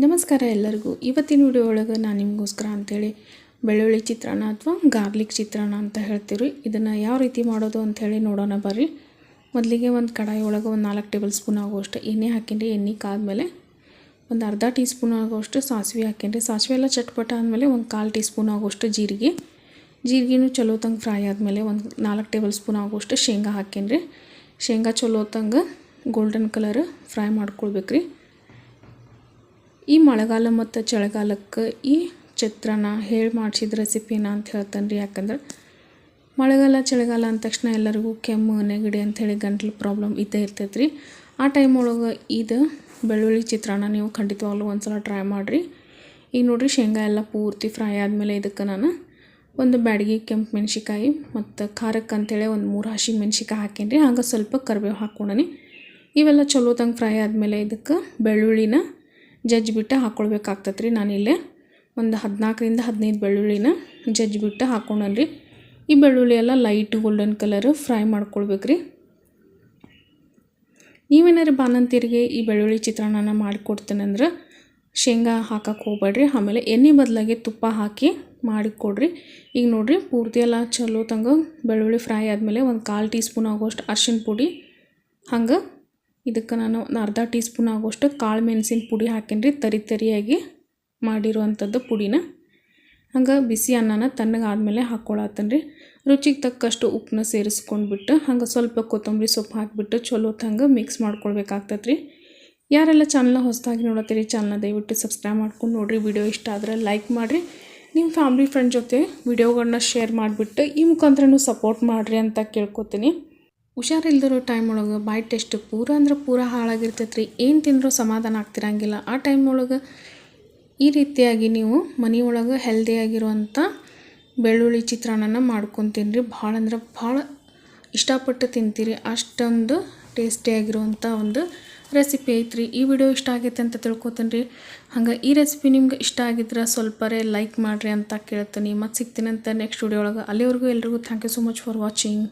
ನಮಸ್ಕಾರ ಎಲ್ಲರಿಗೂ. ಇವತ್ತಿನ ವಿಡಿಯೋ ಒಳಗೆ ನಾನು ನಿಮಗೋಸ್ಕರ ಅಂಥೇಳಿ ಬೆಳ್ಳುಳ್ಳಿ ಚಿತ್ರಾನ್ನ ಅಥವಾ ಗಾರ್ಲಿಕ್ ಚಿತ್ರಾನ್ನ ಅಂತ ಹೇಳ್ತೀವಿ ಇದನ್ನು ಯಾವ ರೀತಿ ಮಾಡೋದು ಅಂಥೇಳಿ ನೋಡೋಣ ಬರ್ರಿ. ಮೊದಲಿಗೆ ಒಂದು ಕಡಾಯಿ ಒಳಗೆ ಒಂದು ನಾಲ್ಕು ಟೇಬಲ್ ಸ್ಪೂನ್ ಆಗುವಷ್ಟು ಎಣ್ಣೆ ಹಾಕಿಂಡ್ರಿ ಎಣ್ಣೆ ಕಾದ್ಮೇಲೆ ಒಂದು ಅರ್ಧ ಟೀ ಸ್ಪೂನ್ ಆಗುವಷ್ಟು ಸಾಸಿವೆ ಹಾಕಿಂಡ್ರಿ ಸಾಸಿವೆ ಎಲ್ಲ ಚಟ್ಪಟ ಆದಮೇಲೆ ಒಂದು ಕಾಲು ಟೀ ಸ್ಪೂನ್ ಆಗುವಷ್ಟು ಜೀರಿಗೆ. ಜೀರಿಗೆನೂ ಚಲೋ ತಂಗೆ ಫ್ರೈ ಆದಮೇಲೆ ಒಂದು ನಾಲ್ಕು ಟೇಬಲ್ ಸ್ಪೂನ್ ಆಗುವಷ್ಟು ಶೇಂಗಾ ಹಾಕಿನ್ರಿ. ಶೇಂಗಾ ಚಲೋ ತಂಗೆ ಗೋಲ್ಡನ್ ಕಲರ್ ಫ್ರೈ ಮಾಡ್ಕೊಳ್ಬೇಕ್ರಿ. ಈ ಮಳೆಗಾಲ ಮತ್ತು ಚಳಿಗಾಲಕ್ಕೆ ಈ ಚಿತ್ರನ ಹೇಳಿ ಮಾಡಿಸಿದ ರೆಸಿಪಿನ ಅಂತ ಹೇಳ್ತಾನೆ ರೀ ಯಾಕಂದ್ರೆ ಮಳೆಗಾಲ, ಚಳಿಗಾಲ ಅಂದ ತಕ್ಷಣ ಎಲ್ಲರಿಗೂ ಕೆಮ್ಮು, ನೆಗಡಿ ಅಂಥೇಳಿ ಗಂಟ್ಲು ಪ್ರಾಬ್ಲಮ್ ಇದ್ದೇ ಇರ್ತೈತೆ ರೀ ಆ ಟೈಮ್ ಒಳಗೆ ಇದು ಬೆಳ್ಳುಳ್ಳಿ ಚಿತ್ರಾನ್ನ ನೀವು ಖಂಡಿತವಾಗ್ಲೂ ಒಂದು ಸಲ ಟ್ರೈ ಮಾಡಿರಿ. ಈಗ ನೋಡಿರಿ ಶೇಂಗಾ ಎಲ್ಲ ಪೂರ್ತಿ ಫ್ರೈ ಆದಮೇಲೆ ಇದಕ್ಕೆ ನಾನು ಒಂದು ಬ್ಯಾಡಗಿ ಕೆಂಪು ಮೆಣಸಿಕಾಯಿ ಮತ್ತು ಖಾರಕ್ಕೆ ಅಂಥೇಳಿ ಒಂದು ಮೂರು ಹಸಿ ಮೆಣ್ಸಿಕಾಯಿ ಹಾಕೇನಿ ರೀ ಹಾಗೆ ಸ್ವಲ್ಪ ಕರಿಬೇವು ಹಾಕ್ಕೊಂಡನಿ. ಇವೆಲ್ಲ ಚಲೋ ತಂಗೆ ಫ್ರೈ ಆದಮೇಲೆ ಇದಕ್ಕೆ ಬೆಳ್ಳುಳ್ಳಿನ ಜಜ್ಜಿಬಿಟ್ಟು ಹಾಕ್ಕೊಳ್ಬೇಕಾಗ್ತದೆ ರೀ ನಾನಿಲ್ಲೇ ಒಂದು ಹದಿನಾಲ್ಕರಿಂದ ಹದಿನೈದು ಬೆಳ್ಳುಳ್ಳಿನ ಜಜ್ಜಿಬಿಟ್ಟು ಹಾಕ್ಕೊಂಡನ್ರಿ ಈ ಬೆಳ್ಳುಳ್ಳಿ ಎಲ್ಲ ಲೈಟ್ ಗೋಲ್ಡನ್ ಕಲರ್ ಫ್ರೈ ಮಾಡ್ಕೊಳ್ಬೇಕು ರೀ ನೀವೇನಾರು ಬಾನಂತೀರಿಗೆ ಈ ಬೆಳ್ಳುಳ್ಳಿ ಚಿತ್ರಾನ್ನ ಮಾಡಿಕೊಡ್ತೇನೆ ಅಂದ್ರೆ ಶೇಂಗಾ ಹಾಕಕ್ಕೆ ಹೋಗ್ಬೇಡ್ರಿ. ಆಮೇಲೆ ಎಣ್ಣೆ ಬದಲಾಗಿ ತುಪ್ಪ ಹಾಕಿ ಮಾಡಿಕೊಡ್ರಿ. ಈಗ ನೋಡಿರಿ ಪೂರ್ತಿ ಎಲ್ಲ ಚಲೋ ತಂಗ ಬೆಳ್ಳುಳ್ಳಿ ಫ್ರೈ ಆದಮೇಲೆ ಒಂದು ಕಾಲು ಟೀ ಸ್ಪೂನ್ ಆಗೋಷ್ಟು ಅರ್ಶಿನ ಪುಡಿ ಹಂಗೆ ಇದಕ್ಕೆ ನಾನು ಅರ್ಧ ಟೀ ಸ್ಪೂನ್ ಆಗುವಷ್ಟು ಕಾಳು ಮೆಣಸಿನ ಪುಡಿ ಹಾಕೇನಿ ರೀ ತರಿ ತರಿಯಾಗಿ ಮಾಡಿರುವಂಥದ್ದು ಪುಡಿನ. ಹಂಗೆ ಬಿಸಿ ಅನ್ನನ ತಣ್ಣಗೆ ಆದಮೇಲೆ ಹಾಕ್ಕೊಳತ್ತೇನೆ ರೀ ರುಚಿಗೆ ತಕ್ಕಷ್ಟು ಉಪ್ಪನ್ನ ಸೇರಿಸ್ಕೊಂಡ್ಬಿಟ್ಟು, ಹಂಗೆ ಸ್ವಲ್ಪ ಕೊತ್ತಂಬರಿ ಸೊಪ್ಪು ಹಾಕಿಬಿಟ್ಟು ಚಲೋತ್ ಹಂಗೆ ಮಿಕ್ಸ್ ಮಾಡ್ಕೊಳ್ಬೇಕಾಗ್ತದೆ ರೀ ಯಾರೆಲ್ಲ ಚಾನಲ್ನ ಹೊಸದಾಗಿ ನೋಡತ್ತೀರಿ ಚಾನಲ್ನ ದಯವಿಟ್ಟು ಸಬ್ಸ್ಕ್ರೈಬ್ ಮಾಡ್ಕೊಂಡು ನೋಡಿರಿ. ವಿಡಿಯೋ ಇಷ್ಟ ಆದರೆ ಲೈಕ್ ಮಾಡಿರಿ. ನಿಮ್ಮ ಫ್ಯಾಮ್ಲಿ ಫ್ರೆಂಡ್ ಜೊತೆ ವಿಡಿಯೋಗಳನ್ನ ಶೇರ್ ಮಾಡಿಬಿಟ್ಟು ಈ ಮುಖಾಂತರನೂ ಸಪೋರ್ಟ್ ಮಾಡಿರಿ ಅಂತ ಕೇಳ್ಕೊತೀನಿ. ಹುಷಾರಿಲ್ದಿರೋ ಟೈಮ್ ಒಳಗೆ ಬಾಯಿ ಟೆಸ್ಟ್ ಪೂರ ಅಂದ್ರೆ ಪೂರ ಹಾಳಾಗಿರ್ತೈತೆ ರೀ ಏನು ತಿಂದರೂ ಸಮಾಧಾನ ಆಗ್ತಿರಂಗಿಲ್ಲ. ಆ ಟೈಮ್ ಒಳಗೆ ಈ ರೀತಿಯಾಗಿ ನೀವು ಮನೆಯೊಳಗೆ ಹೆಲ್ದಿಯಾಗಿರುವಂಥ ಬೆಳ್ಳುಳ್ಳಿ ಚಿತ್ರಾನ್ನ ಮಾಡ್ಕೊತೀನಿ ರೀ ಭಾಳ ಅಂದ್ರೆ ಭಾಳ ಇಷ್ಟಪಟ್ಟು ತಿಂತೀರಿ. ಅಷ್ಟೊಂದು ಟೇಸ್ಟಿಯಾಗಿರುವಂಥ ಒಂದು ರೆಸಿಪಿ ಐತ್ರಿ. ಈ ವಿಡಿಯೋ ಇಷ್ಟ ಆಗೈತೆ ಅಂತ ತಿಳ್ಕೊತೀನಿ ರೀ ಹಂಗೆ ಈ ರೆಸಿಪಿ ನಿಮ್ಗೆ ಇಷ್ಟ ಆಗಿದ್ರೆ ಸ್ವಲ್ಪರೇ ಲೈಕ್ ಮಾಡಿರಿ ಅಂತ ಕೇಳ್ತೀನಿ. ಮತ್ತು ಸಿಗ್ತೀನಿ ಅಂತ ನೆಕ್ಸ್ಟ್ ವಿಡಿಯೋ ಒಳಗೆ. ಅಲ್ಲಿವರೆಗೂ ಎಲ್ರಿಗೂ thank you so much for watching